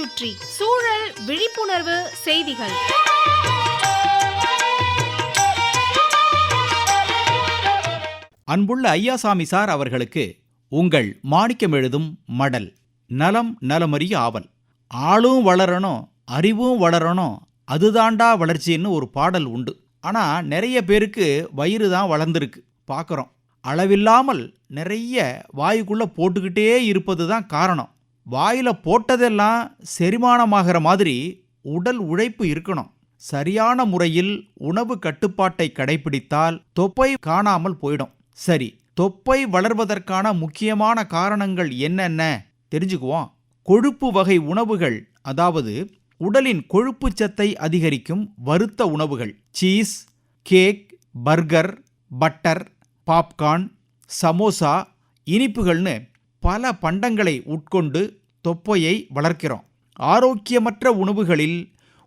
சுற்றி சூழல் விழிப்புணர்வு செய்திகள். அன்புள்ள ஐயாசாமி சார் அவர்களுக்கு உங்கள் மாணிக்கம் எழுதும் மடல் நலம் நலமறிய ஆவல். ஆளும் வளரணும் அறிவும் வளரணும் அதுதாண்டா வளர்ச்சின்னு ஒரு பாடல் உண்டு. ஆனால் நிறைய பேருக்கு வயிறு தான் வளர்ந்துருக்கு பார்க்குறோம் அளவில்லாமல் நிறைய வாயுக்குள்ளே போட்டுக்கிட்டே இருப்பது தான் காரணம். வாயில் போட்டதெல்லாம் செரிமானமாகிற மாதிரி உடல் உழைப்பு இருக்கணும். சரியான முறையில் உணவு கட்டுப்பாட்டை கடைபிடித்தால் தொப்பை காணாமல் போயிடும். சரி தொப்பை வளர்வதற்கான முக்கியமான காரணங்கள் என்னென்ன? தெரிஞ்சுக்குவோம். கொழுப்பு வகை உணவுகள் அதாவது உடலின் கொழுப்பு சத்தை அதிகரிக்கும் வறுத்த உணவுகள். Cheese cake burger butter popcorn samosa இனிப்புகள்னு பல பண்டங்களை உட்கொண்டு தொப்பையை வளர்க்கிறோம். ஆரோக்கியமற்ற உணவுகளில்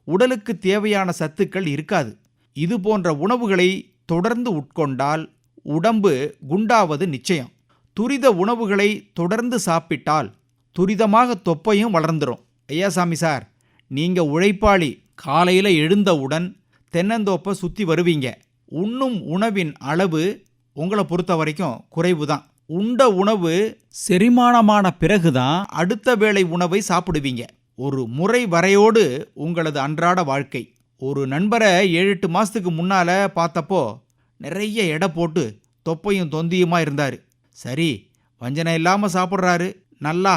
உடலுக்கு தேவையான சத்துக்கள் இருக்காது. இது போன்ற உணவுகளை தொடர்ந்து உட்கொண்டால் உடம்பு குண்டாவது நிச்சயம். துரித உணவுகளை தொடர்ந்து சாப்பிட்டால் துரிதமாக தொப்பையும் வளர்ந்துரும். ஐயாசாமி சார் நீங்கள் உழைப்பாளி. காலையில் எழுந்தவுடன் தென்னந்தோப்பை சுற்றி வருவீங்க. உண்ணும் உணவின் அளவு உங்களை பொறுத்த வரைக்கும் குறைவு தான் உண்ட உணவு செரிமானமான பிறகுதான் அடுத்த வேளை உணவை சாப்பிடுவீங்க. ஒரு முறை வரையோடு உங்களது அன்றாட வாழ்க்கை. ஒரு நண்பரை ஏழு எட்டு மாதத்துக்கு முன்னால் பார்த்தப்போ நிறைய எடை போட்டு தொப்பையும் தொந்தியுமா இருந்தார். சரி வஞ்சனை இல்லாமல் சாப்பிட்றாரு. நல்லா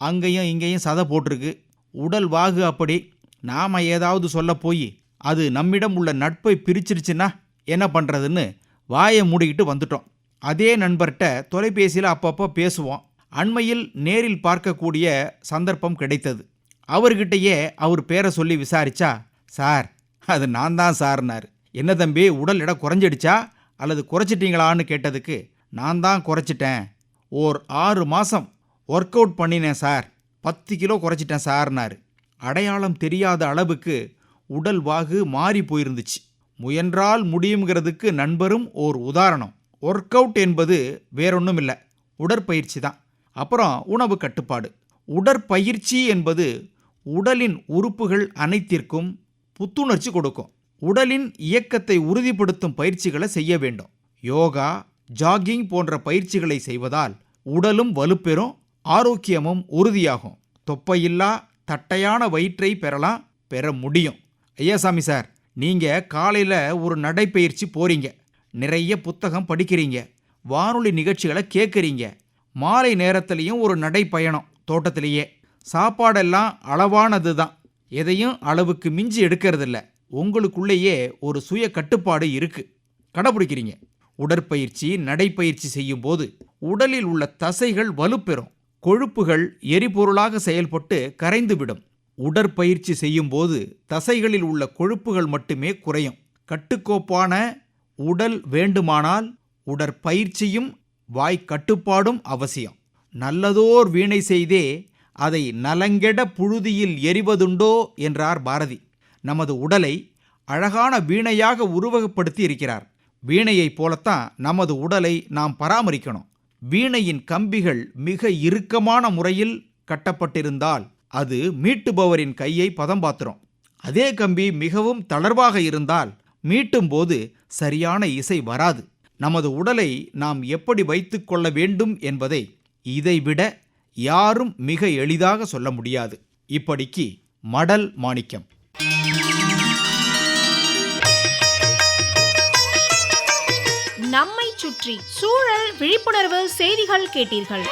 அங்கேயும் இங்கேயும் சதை போட்டிருக்கு. உடல் வாகு அப்படி. நாம் ஏதாவது சொல்ல போய் அது நம்மிடம் உள்ள நட்பை பிரிச்சிருச்சுன்னா என்ன பண்ணுறதுன்னு வாயை மூடிக்கிட்டு வந்துட்டோம். அதே நண்பர்கிட்ட தொலைபேசியில் அப்பப்போ பேசுவோம். அண்மையில் நேரில் பார்க்கக்கூடிய சந்தர்ப்பம் கிடைத்தது. அவர்கிட்டயே அவர் பேரை சொல்லி விசாரிச்சா சார் அது நான் தான் சார்னார். என்ன தம்பி உடல் இடம் குறைஞ்சிடுச்சா? அல்லது குறைச்சிட்டீங்களான்னு கேட்டதுக்கு நான் தான் குறைச்சிட்டேன். ஓர் ஆறு மாதம் ஒர்க் அவுட் பண்ணினேன் சார். பத்து கிலோ குறைச்சிட்டேன் சார்னார். அடையாளம் தெரியாத அளவுக்கு உடல் வாகு மாறி போயிருந்துச்சு. முயன்றால் முடியுங்கிறதுக்கு நண்பரும் ஓர் உதாரணம். ஒர்க் அவுட் என்பது வேறொன்றும் இல்லை உடற்பயிற்சி தான். அப்புறம் உணவு கட்டுப்பாடு. உடற்பயிற்சி என்பது உடலின் உறுப்புகள் அனைத்திற்கும் புத்துணர்ச்சி கொடுக்கும். உடலின் இயக்கத்தை உறுதிப்படுத்தும் பயிற்சிகளை செய்ய வேண்டும். யோகா ஜாகிங் போன்ற பயிற்சிகளை செய்வதால் உடலும் வலுப்பெறும் ஆரோக்கியமும் உறுதியாகும். தொப்பையில்லா தட்டையான வயிற்றை பெறலாம் பெற முடியும். ஐயாசாமி சார் நீங்கள் காலையில் ஒரு நடைப்பயிற்சி போகிறீங்க நிறைய புத்தகம் படிக்கிறீங்க. வானொலி நிகழ்ச்சிகளை கேட்குறீங்க. மாலை நேரத்துலேயும் ஒரு நடைப்பயணம் தோட்டத்திலேயே. சாப்பாடெல்லாம் அளவானது தான் எதையும் அளவுக்கு மிஞ்சி எடுக்கிறதில்ல. உங்களுக்குள்ளேயே ஒரு சுய கட்டுப்பாடு இருக்குது கடைபிடிக்கிறீங்க. உடற்பயிற்சி நடைப்பயிற்சி செய்யும்போது உடலில் உள்ள தசைகள் வலுப்பெறும். கொழுப்புகள் எரிபொருளாக செயல்பட்டு கரைந்துவிடும். உடற்பயிற்சி செய்யும்போது தசைகளில் உள்ள கொழுப்புகள் மட்டுமே குறையும். கட்டுக்கோப்பான உடல் வேண்டுமானால் உடற்பயிற்சியும் வாய் கட்டுப்பாடும் அவசியம். நல்லதோர் வீணை செய்தே அதை நலங்கெட புழுதியில் எரிவதுண்டோ என்றார் பாரதி. நமது உடலை அழகான வீணையாக உருவகப்படுத்தி இருக்கிறார். வீணையைப் போலத்தான் நமது உடலை நாம் பராமரிக்கணும். வீணையின் கம்பிகள் மிக இறுக்கமான முறையில் கட்டப்பட்டிருந்தால் அது மீட்டுபவரின் கையை பதம் பாத்திரும். அதே கம்பி மிகவும் தளர்வாக இருந்தால் மீட்டும்போது சரியான இசை வராது. நமது உடலை நாம் எப்படி வைத்து கொள்ள வேண்டும் என்பதை இதைவிட யாரும் மிக எளிதாக சொல்ல முடியாது. இப்படிக்கு மடல் மாணிக்கம். நம்மை சுற்றி சூழல் விழிப்புணர்வு செய்திகள் கேட்டீர்கள்.